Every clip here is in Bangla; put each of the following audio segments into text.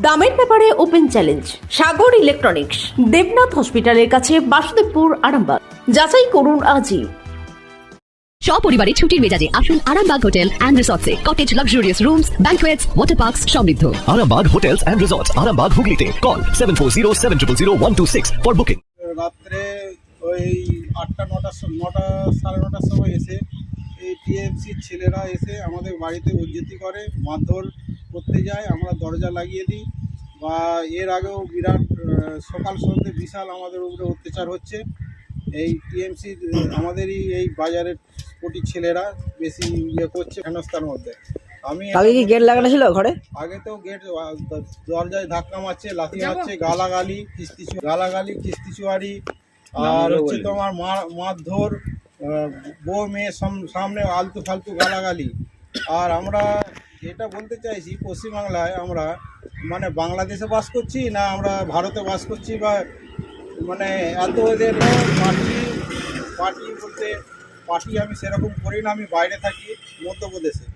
দামের ব্যাপারে open challenge Sagar electronics Debnath হসপিটালের কাছে বাসুদেবপুর আরামবাগ। যাচাই করুন আজই। সপরিবারে ছুটির মেজাজে আসুন Arambagh hotel and রিসর্টসে। Cottage luxurious rooms banquets water parks সমৃদ্ধ। Arambag Hotels and Resorts, Arambag Hooghly Call 740 for booking. রাত্রে ওই আটটা সম- নটা সাড়ে নটার সময় এসে এই টিএমসির ছেলেরা এসে আমাদের বাড়িতে উজ্জতি করে মারধর করতে যায় আমরা দরজা লাগিয়ে দিই বা এর আগেও বিরাট সকাল সন্ধ্যে বিশাল আমাদের উপরে অত্যাচার হচ্ছে। এই টিএমসি আমাদেরই এই বাজারের কোটি ছেলেরা বেশি ইয়ে করছে হেনস্থার মধ্যে। আমি কালকে কি গেট লাগানো ছিল ঘরে? আগে তো গেট দরজায় ধাক্কা মারছে লাথি মারছে গালাগালি কিস্তি গালাগালি কিস্তি চুয়ারি আর হচ্ছে তোমার মা- মারধর বউ মেয়ে সাম- সামনে আলতু ফালতু গালাগালি। আর আমরা যেটা বলতে চাইছি, পশ্চিমবাংলায় আমরা মানে বাংলাদেশে বাস করছি না আমরা ভারতে বাস করছি বা মানে এত এদের পার্টি পার্টি বলতে পার্টি আমি সেরকম করি না, আমি বাইরে থাকি, মধ্যপ্রদেশে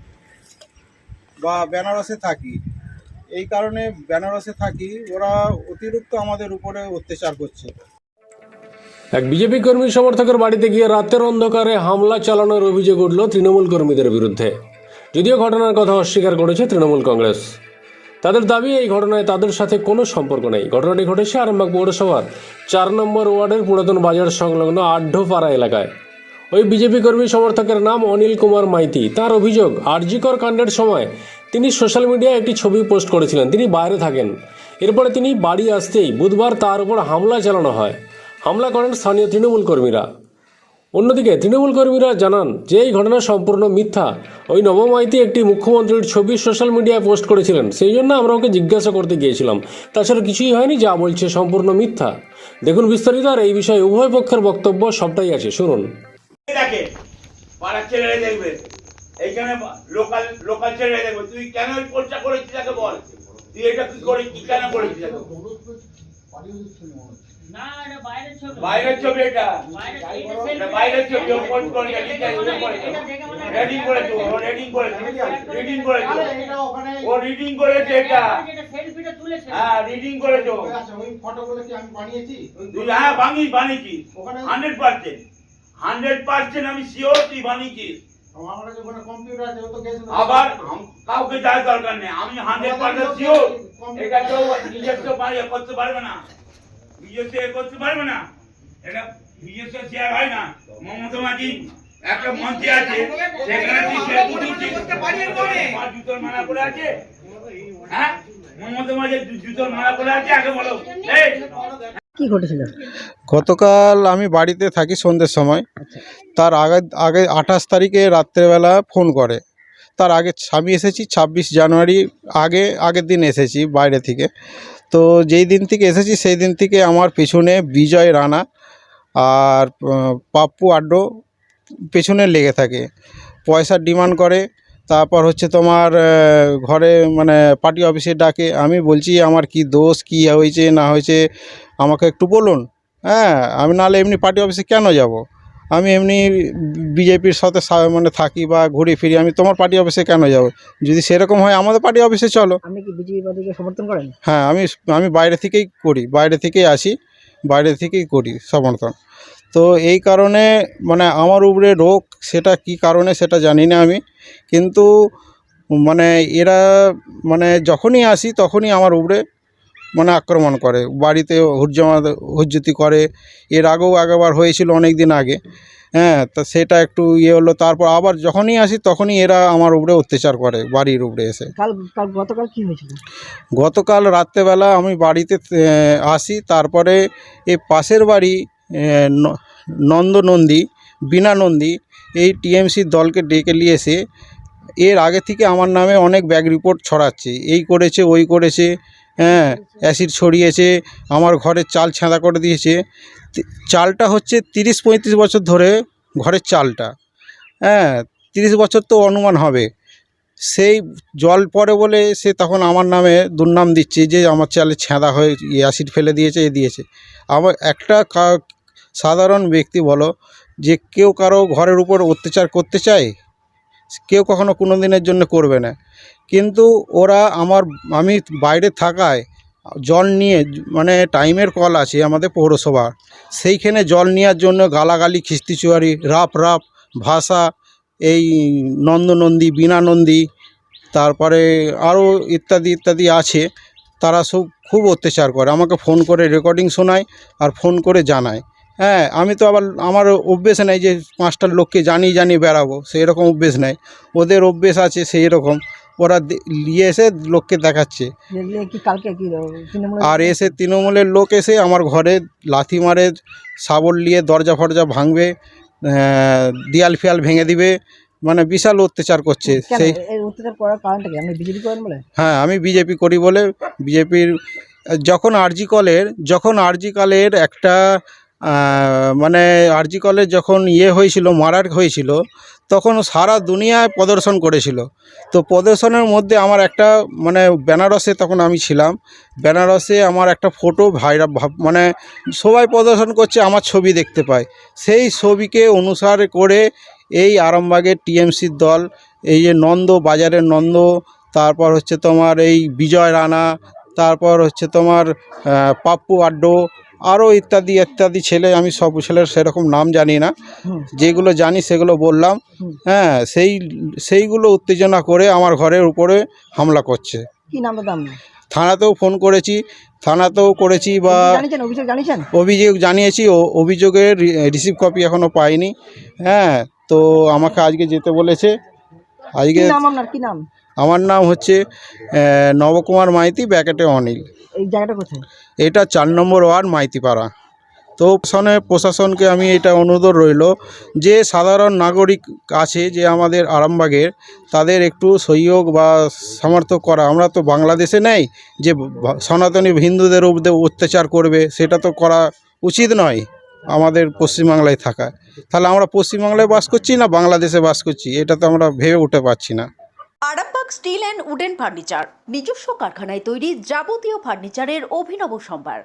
বা বেনারসে থাকি। এই কারণে বেনারসে থাকি, ওরা অতিরিক্ত আমাদের উপরে অত্যাচার করছে। এক বিজেপি কর্মী সমর্থকের বাড়িতে গিয়ে রাতের অন্ধকারে হামলা চালানোর অভিযোগ উঠল তৃণমূল কর্মীদের বিরুদ্ধে। যদিও ঘটনার কথা অস্বীকার করেছে তৃণমূল কংগ্রেস। তাদের দাবি, এই ঘটনায় তাদের সাথে কোনো সম্পর্ক নেই। ঘটনাটি ঘটেছে আরামবাগ পৌরসভার চার নম্বর ওয়ার্ডের পুরাতন বাজার সংলগ্ন আড্ডপাড়া এলাকায়। ওই বিজেপি কর্মী সমর্থকের নাম অনিল কুমার মাইতি। তার অভিযোগ, আরজিকর কাণ্ডের সময় তিনি সোশ্যাল মিডিয়ায় একটি ছবি পোস্ট করেছিলেন। তিনি বাইরে থাকেন। এরপরে তিনি বাড়ি আসতেই বুধবার তার উপর হামলা চালানো হয়। হামলা করেন স্থানীয় তৃণমূল কর্মীরা। অন্যদিকে তৃণমূল কর্মীরা জানান, যে এই ঘটনা সম্পূর্ণ মিথ্যা। ওই নবম নবমাইতি একটি মুখ্যমন্ত্রীর ছবি সোশ্যাল মিডিয়ায় পোস্ট করেছিলেন। সেই জন্য আমরা ওকে জিজ্ঞাসা করতে গিয়েছিলাম। তাছাড়া কিছুই হয়নি যা বলছে সম্পূর্ণ মিথ্যা। দেখুন বিস্তারিত আর এই বিষয়ে উভয় পক্ষের বক্তব্য সবটাই আছে। শুনুন। এইখানে লোকাল লোকাল তুই কেন করেছিস বল। তুই এটা কি করে, কি কেন করেছিস? বাইরের ছবি। এটা। এটা বাইরের ছবি ও পোস্ট করে রেডিং করেছে ও রেডিং করেছে রিডিং করেছে ও রিডিং করেছে এটা। হ্যাঁ রিডিং করেছে ও। তুই হ্যাঁ বানিয়ে বানিয়েছিস হান্ড্রেড পার্সেন্ট হান্ড্রেড পার্সেন্ট আমি শিওর তুই বানিয়েছিস। আবার কাউকে যাওয়ার দরকার নেই আমি হান্ড্রেড পার্সেন্ট শিওর এটা কেউ নিজস্ব করতে পারবে না। নিজস্ব এ করতে পারবে না এটা নিজস্ব শেয়ার হয় না মমতা মাঝি একটা মন্ত্রী আছে সেখানে তুই সে বুঝুচ্ছিস তোমার জুতোর মালা করে আছে। হ্যাঁ? মমতা মাঝি জুতোর মালা করে আছে আগে বলো। কি ঘটেছিল? গতকাল আমি বাড়িতে থাকি সন্ধ্যের সময়। তার আগে আগে আঠাশ তারিখে রাত্রেবেলা ফোন করে। তার আগে আমি এসেছি ছাব্বিশ জানুয়ারি আগে আগের দিন এসেছি বাইরে থেকে। তো যেই দিন থেকে এসেছি, সেই দিন থেকে আমার পিছনে বিজয় রানা আর পাপ্পু আড্ডো পেছনে লেগে থাকে। পয়সার ডিমান্ড করে, তারপর হচ্ছে তোমার ঘরে মানে পার্টি অফিসে ডাকে। আমি বলছি, আমার কি দোষ, কি হয়েছে, না হয়েছে, আমাকে একটু বলুন। হ্যাঁ আমি নাহলে এমনি পার্টি অফিসে কেন যাব? আমি এমনি বিজেপির সাথে মানে থাকি বা ঘুরে ফিরি আমি তোমার পার্টি অফিসে কেন যাব? যদি সেরকম হয় আমাদের পার্টি অফিসে চলো। আপনি কি বিজেপি পার্টিকে সমর্থন করেন? হ্যাঁ আমি আমি বাইরে থেকেই করি বাইরে থেকেই আসি বাইরে থেকেই করি সমর্থন। তো এই কারণে মানে আমার উপরে রোগ সেটা কি কারণে সেটা জানি না আমি। কিন্তু মানে এরা মানে যখনই আসি তখনই আমার উপরে মানে আক্রমণ করে। বাড়িতে হুজ্জামা হুজ্জতি করে। এর আগেও আগেবার হয়েছিল অনেক দিন আগে। হ্যাঁ তা সেটা একটু ইয়ে হলো। তারপর আবার যখনই আসি তখনই এরা আমার উপরে অত্যাচার করে বাড়ির উপরে এসে। কাল কাল গতকাল কি হয়েছিল? গতকাল রাত্রেবেলা আমি বাড়িতে আসি। তারপরে এই পাশের বাড়ি নন্দনন্দী বিনা নন্দী এই টিএমসির দলকে ডেকে নিয়ে এসে এর আগে থেকে আমার নামে অনেক ব্যাগ রিপোর্ট ছড়াচ্ছে। এই করেছে ওই করেছে। হ্যাঁ অ্যাসিড ছড়িয়েছে আমার ঘরের চাল ছেঁদা করে দিয়েছে। চালটা হচ্ছে তিরিশ পঁয়ত্রিশ বছর ধরে ঘরের চালটা। হ্যাঁ তিরিশ বছর তো অনুমান হবে। সেই জল পড়ে বলে সে তখন আমার নামে দুর্নাম দিচ্ছে যে আমার চালে ছেঁদা হয়ে অ্যাসিড ফেলে দিয়েছে এ দিয়েছে। আমার একটা সাধারণ ব্যক্তি বলো যে কেউ কারও ঘরের উপর অত্যাচার করতে চায় কেউ কখনো কোনো দিনের জন্য করবে না। কিন্তু ওরা আমার, আমি বাইরে থাকায় জল নিয়ে মানে টাইমের কল আছে আমাদের পৌরসভার, সেইখানে জল নেওয়ার জন্য গালাগালি, খিস্তিচুয়ারি, রাপ রাপ, ভাষা, এই নন্দনন্দী, বীণানন্দী, তারপরে আরও ইত্যাদি ইত্যাদি আছে, তারা সব খুব অত্যাচার করে, আমাকে ফোন করে রেকর্ডিং শোনায় আর ফোন করে জানায়। হ্যাঁ আমি তো আবার, আমার অভ্যেস নেই যে পাঁচটা লোককে জানি জানি বেড়াবো সেই রকম অভ্যেস নেই। ওদের অভ্যেস আছে সেই রকম ওরা নিয়ে এসে লোককে দেখাচ্ছে। আর এসে তৃণমূলের লোক এসে আমার ঘরে লাথি মারে শাবল নিয়ে দরজা ফরজা ভাঙবে দেয়াল ফিয়াল ভেঙে দিবে মানে বিশাল অত্যাচার করছে। সেই হ্যাঁ আমি বিজেপি করি বলে বিজেপির যখন আরজি কলের যখন আরজি কলের একটা মানে আরজি কলের যখন ইয়ে হয়েছিল মারার হয়েছিল তখন সারা দুনিয়ায় প্রদর্শন করেছিল। তো প্রদর্শনের মধ্যে আমার একটা মানে বেনারসে তখন আমি ছিলাম। বেনারসে আমার একটা ফটো ভাইরা মানে সবাই প্রদর্শন করছে, আমার ছবি দেখতে পায়। সেই ছবিকে অনুসার করে এই আরামবাগের টিএমসির দল, এই যে নন্দ, বাজারের নন্দ, তারপর হচ্ছে তোমার এই বিজয় রানা, তারপর হচ্ছে তোমার পাপ্পু আড্ডো আরও ইত্যাদি ইত্যাদি ছেলে আমি সব ছেলের সেরকম নাম জানি না। যেগুলো জানি সেগুলো বললাম। হ্যাঁ সেই সেইগুলো উত্তেজনা করে আমার ঘরের উপরে হামলা করছে। কি নামটা দাম থানাতেও ফোন করেছি থানাতেও করেছি বা অভিযোগ জানিয়েছি ও অভিযোগের রিসিভ কপি এখনও পাইনি। হ্যাঁ তো আমাকে আজকে যেতে বলেছে। আজকে নাম আপনার? কি নাম? আমার নাম হচ্ছে নবকুমার মাইতি ব্যাকেটে অনিল। এই জায়গাটা কোথায়? এটা চার নম্বর ওয়ার্ড মাইতিপাড়া। তো প্রশাসনে প্রশাসনকে আমি এটা অনুরোধ রইল যে সাধারণ নাগরিক আছে যে আমাদের আরামবাগের তাদের একটু সহযোগ বা সামর্থ্য করা। আমরা তো বাংলাদেশে নেই যে সনাতনী হিন্দুদের উপরে অত্যাচার করবে সেটা তো করা উচিত নয় আমাদের পশ্চিমবাংলায় থাকা। তাহলে আমরা পশ্চিমবাংলায় বাস করছি না বাংলাদেশে বাস করছি? এটা তো আমরা ভেবে উঠতে পারছি না। Arambagh steel and wooden furniture নিজস্ব কারখানায় তৈরি যাবতীয় ফার্নিচারের অভিনব সম্ভার।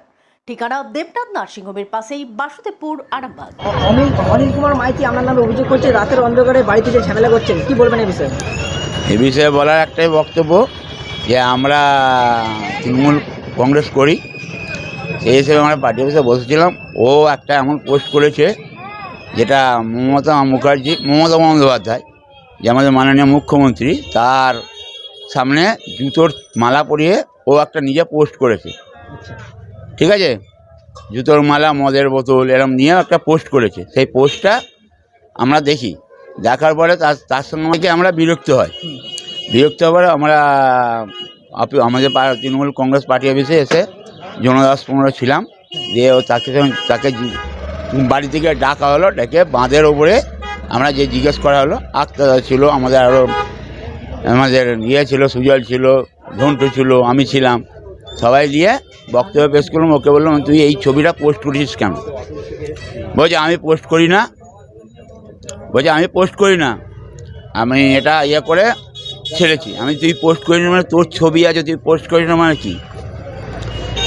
ঠিকানা দেবনাথ নার্সিংহোমের পাশেই বাসুদেবপুর আরামবাগ। অনিল অনিল কুমার মাইতি আপনার নামে অভিযোগ করছে রাতের অন্ধকারে বাড়িতে যে ঝামেলা করছেন কি বলবেন এই বিষয়ে? এ বিষয়ে বলার একটাই বক্তব্য যে আমরা তৃণমূল কংগ্রেস করি। সেই হিসেবে আমরা পার্টি অফিসে বসেছিলাম। ও একটা এমন পোস্ট করেছে যেটা মমতা মুখার্জি মমতা বন্দ্যোপাধ্যায় যে আমাদের মাননীয় মুখ্যমন্ত্রী তার সামনে জুতোর মালা পরিয়ে ও একটা নিজে পোস্ট করেছে। ঠিক আছে? জুতোর মালা মদের বোতল এরম নিয়ে একটা পোস্ট করেছে। সেই পোস্টটা আমরা দেখি। দেখার পরে তার তার সঙ্গে আমরা বিরক্ত হয়। বিরক্ত হওয়ার আমরা আমাদের পা- তৃণমূল কংগ্রেস পার্টি অফিসে এসে জনদাস পনেরো ছিলাম। দিয়ে ও তাকে তাকে বাড়ি থেকে ডাকা হলো ডেকে বাঁধের ওপরে আমরা যে জিজ্ঞেস করা হলো আক্তাদা ছিল, আমাদের আরও আমাদের ইয়ে ছিল, সুজল ছিল ঝন্টু ছিল, আমি ছিলাম। সবাই দিয়ে বক্তব্য পেশ করলাম, ওকে বললাম, তুই এই ছবিটা পোস্ট করিস কেন? বলছে, আমি পোস্ট করি না। বলছে, আমি পোস্ট করি না। আমি এটা ইয়ে করে ছেড়েছি। আমি তুই পোস্ট করি না মানে তোর ছবি আছে, তুই পোস্ট করি না মানে কি?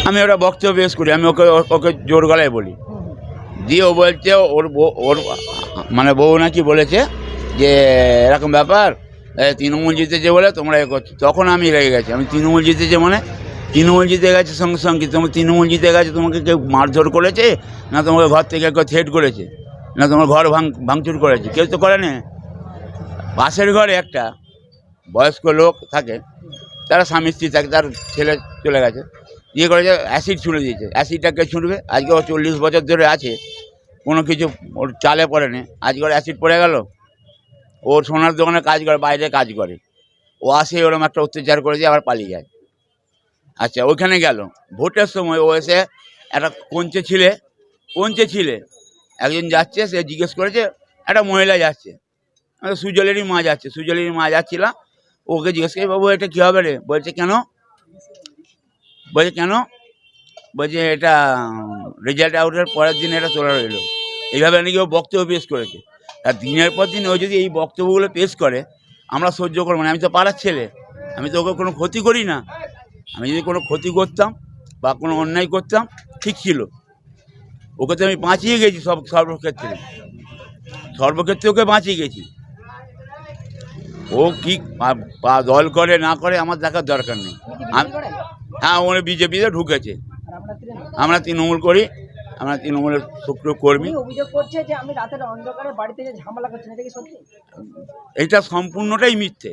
আমি ওটা বক্তব্য পেশ করি, আমি ওকে ওকে জোর গলায় বলি। দিয়ে ও বলছে, ওর ওর মানে বউ নাকি বলেছে যে, এরকম ব্যাপার তৃণমূল জিতেছে বলে তোমরা এ করছ। তখন আমি রেগে গেছি। আমি তৃণমূল জিতেছে মানে তৃণমূল জিতে গেছে সঙ্গে সঙ্গে। তোমার তৃণমূল জিতে গেছে, তোমাকে কেউ মারধর করেছে? না তোমাকে ঘর থেকে কেউ থ্রেট করেছে? না তোমার ঘর ভাঙ, ভাঙচুর করেছে? কেউ তো করে না। পাশের ঘরে একটা বয়স্ক লোক থাকে, তারা স্বামী স্ত্রী থাকে, তার ছেলে চলে গেছে। ইয়ে করেছে, অ্যাসিড ছুঁড়ে দিয়েছে। অ্যাসিডটাকে ছুঁড়বে? আজকে ও চল্লিশ বছর ধরে আছে। কোনো কিছু ওর চালে পড়ে না আজকে ওর অ্যাসিড পড়ে গেল। ওর সোনার দোকানে কাজ করে, বাইরে কাজ করে। ও আসে ওরকম একটা অত্যাচার করে দিয়ে আবার পালিয়ে যায়। আচ্ছা ওইখানে গেল। ভোটের সময় ও এসে একটা কঞ্চে ছিলে কঞ্চে ছিলে। একজন যাচ্ছে, সে জিজ্ঞেস করেছে, একটা মহিলা যাচ্ছে। সুজলেরই মা যাচ্ছে, সুজলেরই মা যাচ্ছিলাম ওকে জিজ্ঞেস করি, বাবু, এটা কী হবে রে? বলছে, কেন? বলছে, কেন? বলছে এটা রেজাল্ট আউটের পরের দিন এটা তোলা রইল এইভাবে নাকি ও বক্তব্য পেশ করেছে। আর দিনের পর দিন ও যদি এই বক্তব্যগুলো পেশ করে, আমরা সহ্য করব না। আমি তো পাড়ার ছেলে, আমি তো ওকে কোনো ক্ষতি করি না। আমি যদি কোনো ক্ষতি করতাম বা কোনো অন্যায় করতাম, ঠিক ছিল। ওকে তো আমি বাঁচিয়ে গেছি সব, সর্বক্ষেত্রে। সর্বক্ষেত্রে ওকে বাঁচিয়ে গেছি। ও কি দল করে না করে আমার দেখার দরকার নেই। হ্যাঁ ওরা বিজেপিতে ঢুকেছে। আমরা তৃণমূল করি আমরা তৃণমূলের সক্রিয় কর্মী। উনি অভিযোগ করছে যে আমি রাতের অন্ধকারে বাড়িতে ঝামেলা করছেন এটা সম্পূর্ণটাই মিথ্যে।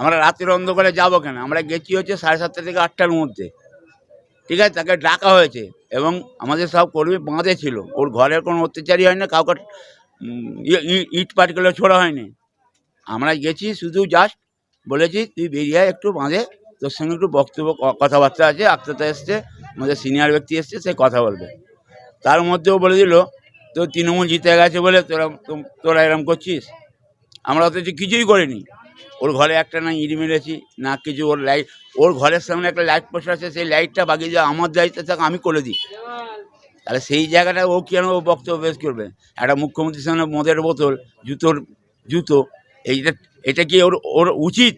আমরা রাতের অন্ধকারে যাব কেন? আমরা গেছি হচ্ছে সাড়ে সাতটা থেকে আটটার মধ্যে। ঠিক আছে তাকে ডাকা হয়েছে এবং আমাদের সব কর্মী বাঁধে ছিল। ওর ঘরের কোনো অত্যাচারই হয় না কাউকে ইট পাটকেলে ছোড়া হয়নি। আমরা গেছি শুধু জাস্ট বলেছি তুই বেরিয়ে একটু বাঁধে। তোর সঙ্গে একটু বক্তব্য কথাবার্তা আছে আক্তাতা এসছে। আমাদের সিনিয়র ব্যক্তি এসছে, সে কথা বলবে। তার মধ্যেও বলে দিল তো তৃণমূল জিতে গেছে বলে তোরা তোরা এরম করছিস? আমরা অথচ কিছুই করিনি। ওর ঘরে একটা না ইট মেরেছি, না কিছু, ওর লাইট ওর ঘরের সামনে একটা লাইট পোস্ট আছে, সেই লাইটটা বাগিয়ে দেওয়া আমার দায়িত্ব থাকে, আমি করে দিই। তাহলে সেই জায়গাটা ও কেন ও বক্তব্য পেশ করবে? একটা মুখ্যমন্ত্রীর সামনে মদের বোতল, জুতোর, জুতো, এইটা, এটা কি ওর ওর উচিত?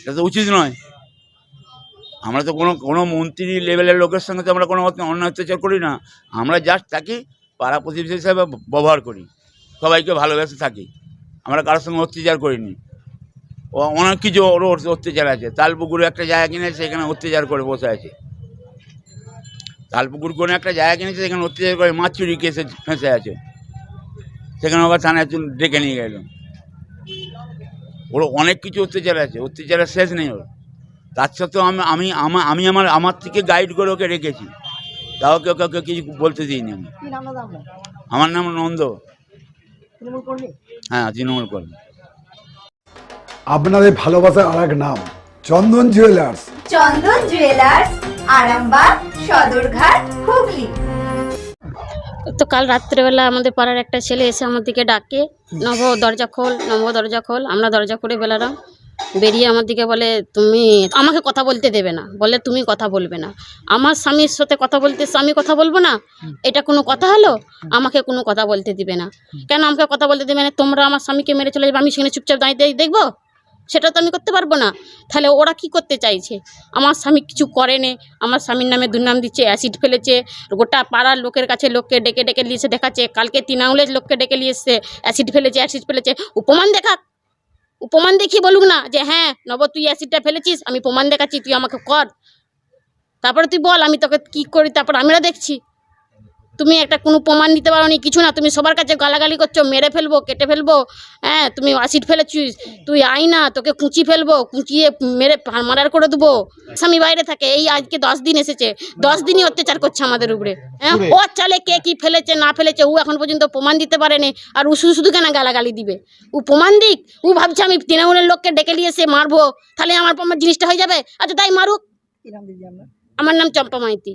এটা তো উচিত নয়। আমরা তো কোনো কোনো মন্ত্রী লেভেলের লোকের সঙ্গে তো আমরা কোনো অন্যায় অত্যাচার করি না। আমরা জাস্ট তাকে পাড়া প্রতিবেশী হিসাবে ব্যবহার করি। সবাইকে ভালোবেসে থাকি। আমরা কারোর সঙ্গে অত্যাচার করিনি। ও অনেক কিছু ওর অত্যাচার আছে। তালপুকুরে একটা জায়গা কিনেছে, সেখানে অত্যাচার করে বসে আছে। তালপুকুর কোনো একটা জায়গা কিনেছে, সেখানে অত্যাচার করে মাছ চুরি কেসে ফেঁসে আছে। সেখানে আবার থানায় ডেকে নিয়ে গেল। ওর অনেক কিছু অত্যাচার আছে। অত্যাচারের শেষ নেই ওর। তার সত্ত্বেও আমি আমি আমা- আমি আমার আমার থেকে গাইড করে ওকে রেখেছি। তাও কেউ কাউকে কিছু বলতে দিইনি আমি। আমার নাম নন্দ। হ্যাঁ তৃণমূল কর্মী। আপনাদের ভালোবাসার আর এক নাম চন্দন জুয়েলার্স চন্দন জুয়েলার্স আরামবাগ সদরঘাট হুগলি। তো কাল রাত্রেবেলা আমাদের পাড়ার একটা ছেলে এসে আমার দিকে ডাকে নব দরজা খোল নব দরজা খোল আমরা দরজা করে বেলালাম। বেরিয়ে আমার দিকে বলে তুমি আমাকে কথা বলতে দেবে না। বলে তুমি কথা বলবে না। আমার স্বামীর সাথে কথা বলতে আমি কথা বলব না? এটা কোনো কথা হলো? আমাকে কোনো কথা বলতে দিবে না। কেন আমাকে কথা বলতে দেবে না? তোমরা আমার স্বামীকে মেরে চলে যাবে আমি সেখানে চুপচাপ দাঁড়িয়ে দাঁড়িয়ে দেখব? সেটা তো আমি করতে পারব না। তাহলে ওরা কি করতে চাইছে? আমার স্বামী কিছু করেনি আমার স্বামীর নামে দুর্নাম দিচ্ছে অ্যাসিড ফেলেছে। গোটা পাড়ার লোকের কাছে লোককে ডেকে ডেকে নিয়ে এসে দেখাচ্ছে। কালকে তিন আঙুলের লোককে ডেকে নিয়ে এসছে অ্যাসিড ফেলেছে অ্যাসিড ফেলেছে। উপমান দেখাক। উপমান দেখিয়ে বলুক না যে হ্যাঁ নব তুই অ্যাসিডটা ফেলেছিস, আমি প্রমাণ দেখাচ্ছি, তুই আমাকে কর। তারপরে তুই বল, আমি তোকে কি করি, তারপর আমরা দেখছি। তুমি একটা কোনো প্রমাণ দিতে পারো নি কিছু না তুমি সবার কাছে গালাগালি করছ মেরে ফেলব কেটে ফেলব হ্যাঁ তুমি অ্যাসিড ফেলেছিস তুই আই না তোকে কুচি ফেলব কুঁচিয়ে মেরে মার্ডার করে দেবো। স্বামী বাইরে থাকে এই আজকে দশ দিন এসেছে দশ দিনই অত্যাচার করছে আমাদের উপরে হ্যাঁ ও চালে কে কি ফেলেছে না ফেলেছে ও এখন পর্যন্ত প্রমাণ দিতে পারেনি আর ও শুধু শুধু কেন গালাগালি দিবে? ও প্রমাণ দিক ও ভাবছে আমি তৃণমূলের লোককে ডেকে নিয়ে এসে মারবো তাহলে আমার আমার জিনিসটা হয়ে যাবে? আচ্ছা তাই মারুক। আমার নাম চম্পা মাইতি।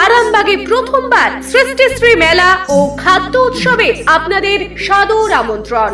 আরামবাগে প্রথমবার সৃষ্টিশ্রী মেলা ও খাদ্য উৎসবে আপনাদের সাদর আমন্ত্রণ।